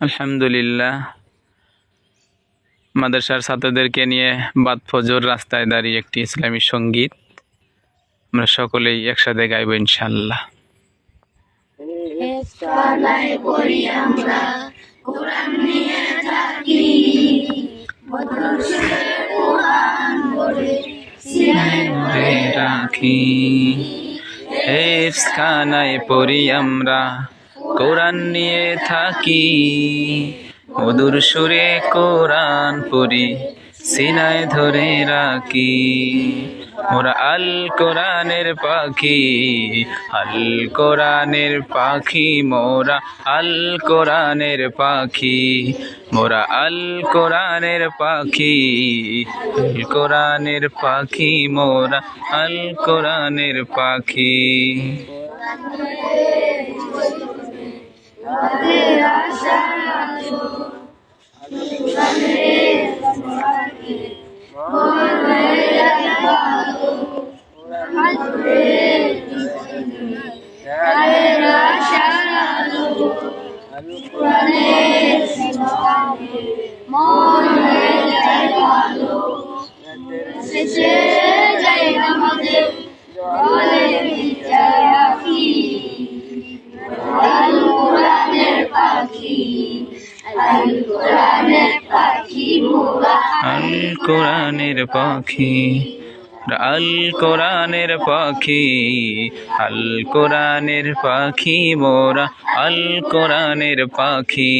আলহামদুলিল্লাহ। মাদ্রাসার ছাত্রদেরকে নিয়ে বাদ ফজর রাস্তায় দাঁড়িয়ে একটি ইসলামী সংগীত আমরা সকলেই একসাথে গাইব ইনশাল্লাহ রাখি। খানায় পড়ি আমরা কোরআন নিয়ে থাকি। মধুর সুরে কোরআন পড়ি, সিনায় ধরে রাখি। মোরা আল কোরআনের পাখি, আল কোরআনের পাখি, মোরা আল কোরআনের পাখি। মোরা আল কোরআনের পাখি, আল কোরআনের পাখি, মোরা আল কোরআনের পাখি। তাদের আশা রাখো তাদের আশা রাখো কোরআনের মন হয়ে যায় আল কোরআনের পাখি, আল কোরআনের পাখি, আল কোরআনের পাখি আল কোরআনের পাখি মোরা, আল কোরআনের পাখি।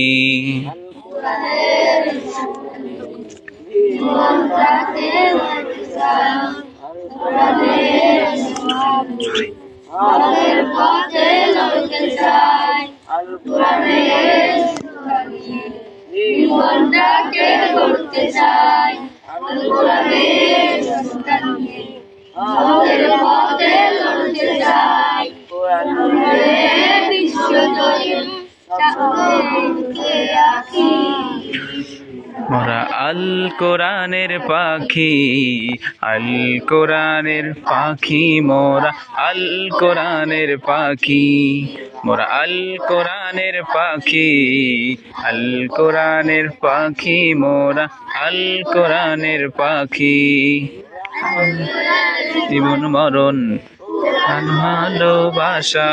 আমাদের চাই কোরআনের গড়তে চাই কোরআনের আমাদের পথে লড়তে চাই কোরআনের বিশ্বজয়ী চাঁদকে রাখি মোরা আল কোরআনের পাখি আল কোরআনের পাখি মোরা আল কোরআনের পাখি, মোরা আল কোরআনের পাখি আল কোরআনের পাখি মোরা আল কোরআনের পাখি। জীবন মরণ ভালোবাসা।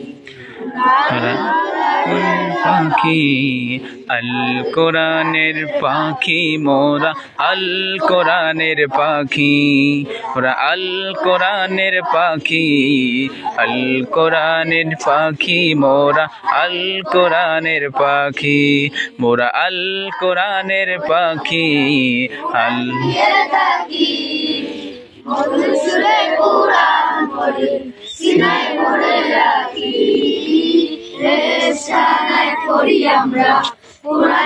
পাখি আল কোরআনের পাখি, মোরা আল কোরআনের পাখি, মোরা আল কোরআনের পাখি আল কোরআনের পাখি, মোরা আল কোরআনের পাখি মোরা আল কোরআনের পাখি আল পড়ে রাখি। আমরা।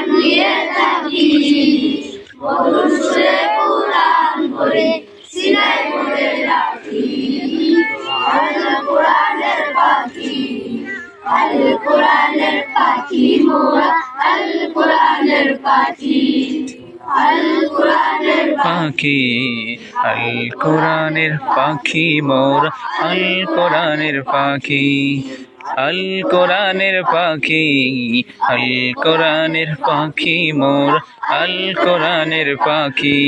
নিয়ে থাকি। মধুর সুরে সিনায় পড়ে রাখি। আল কোরআনের পাখি, আল কোরআনের পাখি মোরা, আল কোরআনের পাখি পাখি, আল কোরআনের পাখি মোর, আল কোরআনের পাখি। আল কোরআনের পাখি আল কোরআনের পাখি মোর আল কোরআনের পাখি।